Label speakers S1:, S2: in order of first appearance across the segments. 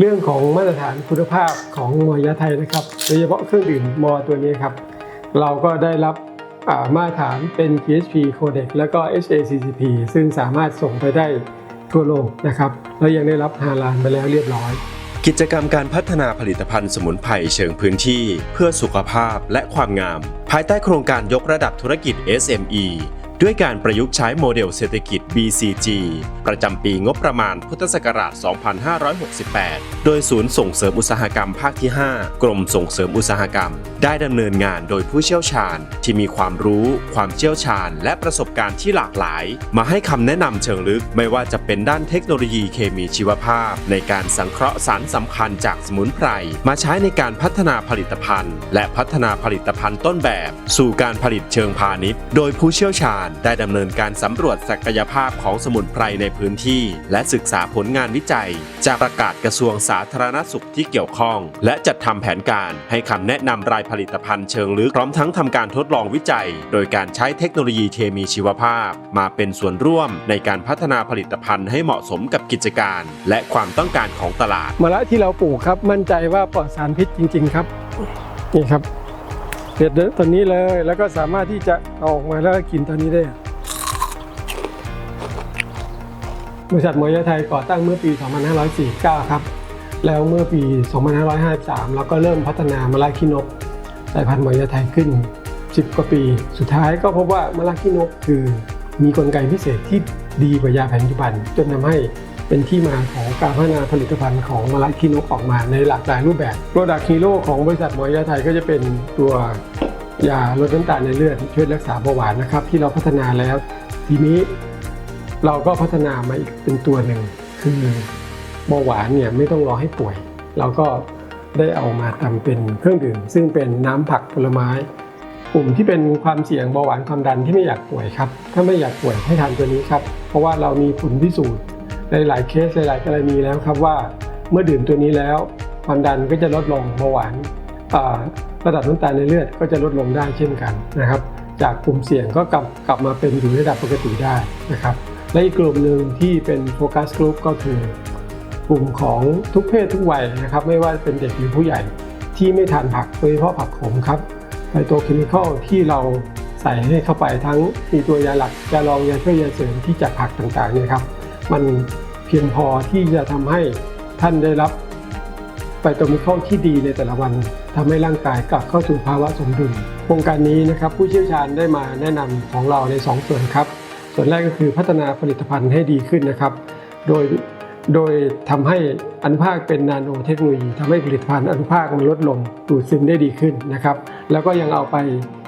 S1: เรื่องของมาตรฐานคุณภาพของมอยาไทยนะครับ โดยเฉพาะเครื่องดื่มมอตัวนี้ครับ เราก็ได้รับามาตรฐานเป็น GSP Codex แล้วก็ HACCP ซึ่งสามารถส่งไปได้ทั่วโลกนะครับ แล้วยังได้รับฮาลาลไปแล้วเรียบร้อย
S2: กิจกรรมการพัฒนาผลิตภัณฑ์สมุนไพรเชิงพื้นที่ เพื่อสุขภาพและความงาม ภายใต้โครงการยกระดับธุรกิจ SME ด้วยการประยุกต์ใช้โมเดลเศรษฐกิจ BCG ประจำปีงบประมาณพุทธศักราช 2568 โดยศูนย์ส่งเสริมอุตสาหกรรมภาคที่ 5 กรมส่งเสริมอุตสาหกรรม ได้ดำเนินงานโดยผู้เชี่ยวชาญที่มีความรู้ ความเชี่ยวชาญ และประสบการณ์ที่หลากหลาย มาให้คำแนะนำเชิงลึกไม่ว่าจะเป็นด้านเทคโนโลยีเคมีชีวภาพ ในการสังเคราะห์สารสำคัญจากสมุนไพรมาใช้ในการพัฒนาผลิตภัณฑ์ และพัฒนาผลิตภัณฑ์ต้นแบบ สู่การผลิตเชิงพาณิชย์ โดยผู้เชี่ยวชาญได้ดำเนินการสำรวจศักยภาพของสมุนไพรในพื้นที่ และศึกษาผลงานวิจัย จากประกาศกระทรวงสาธารณสุขที่เกี่ยวข้อง และจัดทำแผนการให้คำแนะนำรายผลิตภัณฑ์เชิงลึกพร้อมทั้งทำการทดลองวิจัย โดยการใช้เทคโนโลยีเคมีชีวภาพ มาเป็นส่วนร่วมในการพัฒนาผลิตภัณฑ์ให้เหมาะสมกับกิจการ และความต้องการของตลาด
S1: มะละที่เราปลูกครับมั่นใจว่าปลอดสารพิษจริง ๆ ครับนี่ครับ เด็ดตัวนี้เลยแล้วก็สามารถที่จะเอาออกมาแล้วก็กินตัวนี้ได้ บริษัทมอยไทยก่อตั้งเมื่อปี 2549 ครับ แล้วเมื่อปี 2553 เราก็เริ่มพัฒนามะละขี้นกสายพันธุ์มอยไทยขึ้น 10 กว่าปี สุดท้ายก็พบว่ามะละขี้นกคือมีกลไกพิเศษที่ดีกว่ายาแผนปัจจุบันจนทำให้ เป็นที่มาของการพัฒนาผลิตภัณฑ์ของมะละขี้นกออกมาในหลากหลายรูปแบบโปรดักต์ฮีโร่ของบริษัทหมอยาไทยก็จะเป็นตัวยาลดน้ำตาลในเลือดช่วยรักษาเบาหวานนะครับ ที่เราพัฒนาแล้ว ทีนี้เราก็พัฒนามาอีกเป็นตัวหนึ่งคือเบาหวานเนี่ยไม่ต้องรอให้ป่วย เราก็ได้เอามาทำเป็นเครื่องดื่ม ซึ่งเป็นน้ำผักผลไม้ กลุ่มที่เป็นความเสี่ยงเบาหวานความดันที่ไม่อยากป่วยครับ ถ้าไม่อยากป่วยให้ทานตัวนี้ครับ เพราะว่าเรามีผลพิสูจน์ ในหลายเคสหลาย ๆ กรณีแล้วครับว่าเมื่อดื่มตัวนี้แล้วความดันก็จะลดลงเบาหวานระดับน้ำตาลในเลือดก็จะลดลงได้เช่นกันนะครับ จากกลุ่มเสี่ยงก็กลับกลับมาเป็นอยู่ในระดับปกติได้นะครับ และอีกกลุ่มหนึ่งที่เป็นโฟกัสกลุ่มก็คือกลุ่มของทุกเพศทุกวัยนะครับ ไม่ว่าเป็นเด็กหรือผู้ใหญ่ที่ไม่ทานผักโดยเฉพาะผักขมครับไฟโตเคมีคอลที่เราใส่ให้เข้าไปทั้งมีตัวยาหลักยาลองยาช่วยยาเสริมที่จากผักต่างๆเนี่ยครับ มันเพียงพอที่จะทำให้ท่านได้รับไฟโตเคมีคอลที่ดีในแต่ละวันทำให้ร่างกายกลับเข้าสู่ภาวะสมดุลโครงการนี้นะครับผู้เชี่ยวชาญได้มาแนะนำของเราในสองส่วนครับ ส่วนแรกก็คือพัฒนาผลิตภัณฑ์ให้ดีขึ้นนะครับ โดยโดยทำให้อนุภาคเป็นนาโนเทคโนโลยีทำให้ผลิตภัณฑ์อนุภาคมันลดลงดูดซึมได้ดีขึ้นนะครับ แล้วก็ยังเอาไป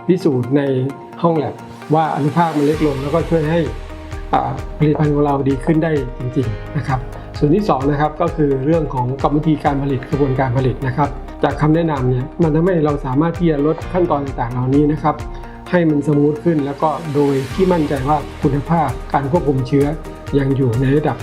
S1: พิสูจน์ในห้องแลบว่าอนุภาคมันเล็กลง แล้วก็ช่วยให้ ผลิตภัณฑ์ของเราดีขึ้นได้จริงๆนะครับส่วนที่สองนะครับก็คือเรื่องของกรรมวิธีการผลิตกระบวนการผลิตนะครับ จากคำแนะนำเนี่ยมันทำให้เราสามารถที่จะลดขั้นตอนต่างๆเหล่านี้นะครับให้มันสมูทขึ้นแล้วก็โดยที่มั่นใจว่าคุณภาพการควบคุมเชื้อยังอยู่ในระดับ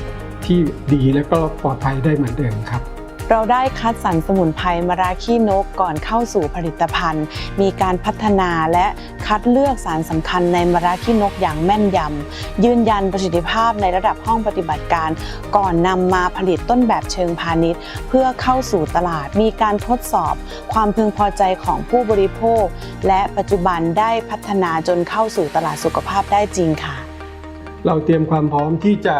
S1: ที่ดีและก็ปลอดภัยได้เหมือนเดิมครับ
S3: เราได้คัดสรรสมุนไพรมาราขี้นกก่อนเข้าสู่ผลิตภัณฑ์ มีการพัฒนาและคัดเลือกสารสำคัญในมาราขี้นกอย่างแม่นยำยืนยันประสิทธิภาพในระดับห้องปฏิบัติการ ก่อนนำมาผลิตต้นแบบเชิงพาณิชย์ เพื่อเข้าสู่ตลาด มีการทดสอบ ความพึงพอใจของผู้บริโภค และปัจจุบันได้พัฒนาจนเข้าสู่ตลาดสุขภาพได้จริงค่ะ
S1: เราเตรียมความพร้อมที่จะ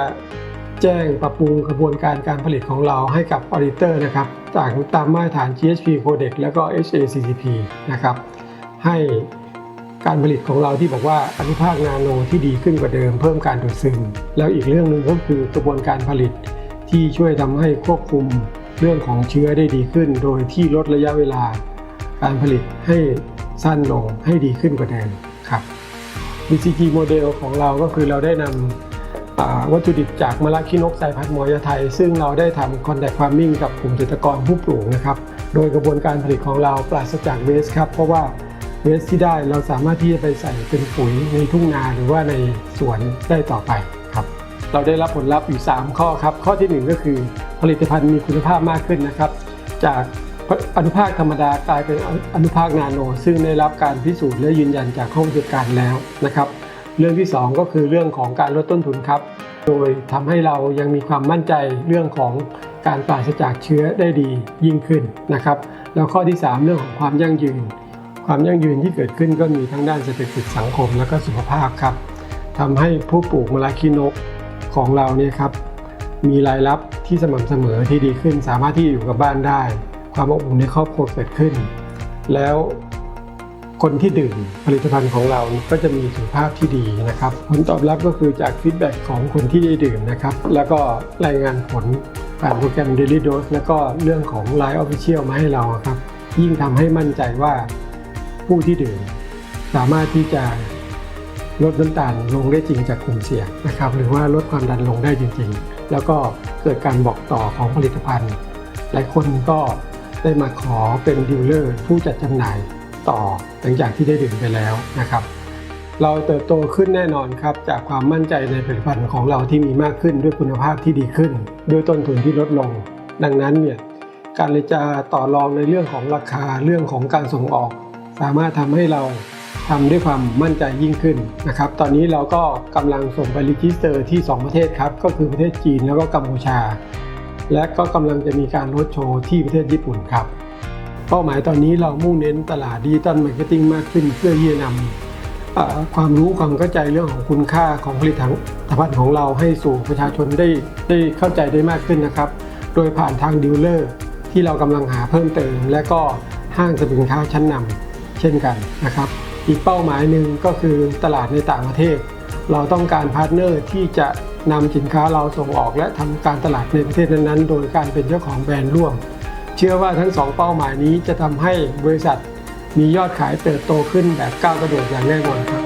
S1: แจ้งปรับปรุงกระบวนการการผลิตของเราให้กับออดิเตอร์นะครับจากตามมาตรฐาน GSP Codex แล้วก็ HACCP นะครับให้การผลิตของเราที่บอกว่าอนุภาคนาโนที่ดีขึ้นกว่าเดิมเพิ่มการดูดซึม แล้วอีกเรื่องหนึ่งก็คือกระบวนการผลิตที่ช่วยทำให้ควบคุมเรื่องของเชื้อได้ดีขึ้น โดยที่ลดระยะเวลา การผลิตให้สั้นลงให้ดีขึ้นกว่าเดิมครับ BCG โมเดลของเราก็คือเราได้นำอ่า วัตถุดิบจากมะละขี้นกสายพันธุ์มอยไทย ซึ่งเราได้ทำ contact farming กับกลุ่มเกษตรกรผู้ปลูกนะครับ โดยกระบวนการผลิตของเราปราศจากเวสครับ เพราะว่าเวสที่ได้เราสามารถที่จะไปใส่เป็นปุ๋ยในทุ่งนาหรือว่าในสวนได้ต่อไปครับ เราได้รับผลลัพธ์อยู่ 3 ข้อครับ ข้อทีหนึ่1 ก็คือผลิตภัณฑ์มีคุณภาพมากขึ้นนะครับ จากอนุภาคธรรมดากลายเป็นอนุภาคนาโน ซึ่งได้รับการพิสูจน์และยืนยันจากห้องปฏิบัติการแล้วนะครับ เรื่องที่ 2 ก็คือเรื่องของการลดต้นทุนครับ โดยทำให้เรายังมีความมั่นใจเรื่องของการปราศจากเชื้อได้ดียิ่งขึ้นนะครับ แล้วข้อที่ 3 เรื่องของความยั่งยืน ความยั่งยืนที่เกิดขึ้นก็มีทั้งด้านเศรษฐกิจสังคม และก็สุขภาพครับทำให้ผู้ปลูกมะระขี้นกของเราเนี่ยครับมีรายรับที่สม่ำเสมอที่ดีขึ้น สามารถที่อยู่กับบ้านได้ ความอบอุ่นในครอบครัวเกิดขึ้น แล้ว คนที่ดื่มผลิตภัณฑ์ของเราก็จะมีสุขภาพที่ดีนะครับ ผลตอบรับก็คือจากฟีดแบ็กของคนที่ได้ดื่มนะครับ แล้วก็รายงานผลผ่านโปรแกรม Daily Dose แล้วก็เรื่องของ Line Official มาให้เราครับ ยิ่งทำให้มั่นใจว่าผู้ที่ดื่ม สามารถที่จะลดน้ำตาลลงได้จริงจากกลุ่มเสี่ยงนะครับ หรือว่าลดความดันลงได้จริง ๆ แล้วก็เกิดการบอกต่อของผลิตภัณฑ์ หลายคนก็ได้มาขอเป็นดีลเลอร์ผู้จัดจำหน่าย ต่อหลังจากที่ได้ดื่มไปแล้วนะครับ เราเติบโตขึ้นแน่นอนครับจากความมั่นใจในผลิตภัณฑ์ของเราที่มีมากขึ้นด้วยคุณภาพที่ดีขึ้น ด้วยต้นทุนที่ลดลง ดังนั้นเนี่ยการเลยจะต่อรองในเรื่องของราคาเรื่องของการส่งออก สามารถทำให้เราทำด้วยความมั่นใจยิ่งขึ้นนะครับ ตอนนี้เราก็กำลังส่งไปรีจิสเตอร์ที่ 2 ประเทศครับ ก็คือประเทศจีนแล้วก็กัมพูชา และก็กำลังจะมีการรถโชว์ที่ประเทศญี่ปุ่นครับ เป้าหมายตอนนี้เรามุ่งเน้นตลาดดิจิตอลมาร์เก็ตติ้งมากขึ้น เพื่อที่จะนำความรู้ความเข้าใจเรื่องของคุณค่าของผลิตภัณฑ์ของเราให้สู่ประชาชนได้ได้เข้าใจได้มากขึ้นนะครับ โดยผ่านทางดีลเลอร์ที่เรากำลังหาเพิ่มเติม และก็ห้างสรรพสินค้าชั้นนำเช่นกันนะครับ อีกเป้าหมายหนึ่งก็คือตลาดในต่างประเทศ เราต้องการพาร์ทเนอร์ที่จะนำสินค้าเราส่งออกและทำการตลาดในประเทศนั้นๆ โดยการเป็นเจ้าของแบรนด์ร่วม เชื่อว่าทั้งสองเป้าหมายนี้จะทำให้บริษัทมียอดขายเติบโตขึ้นแบบก้าวกระโดดอย่างแน่นอนครับ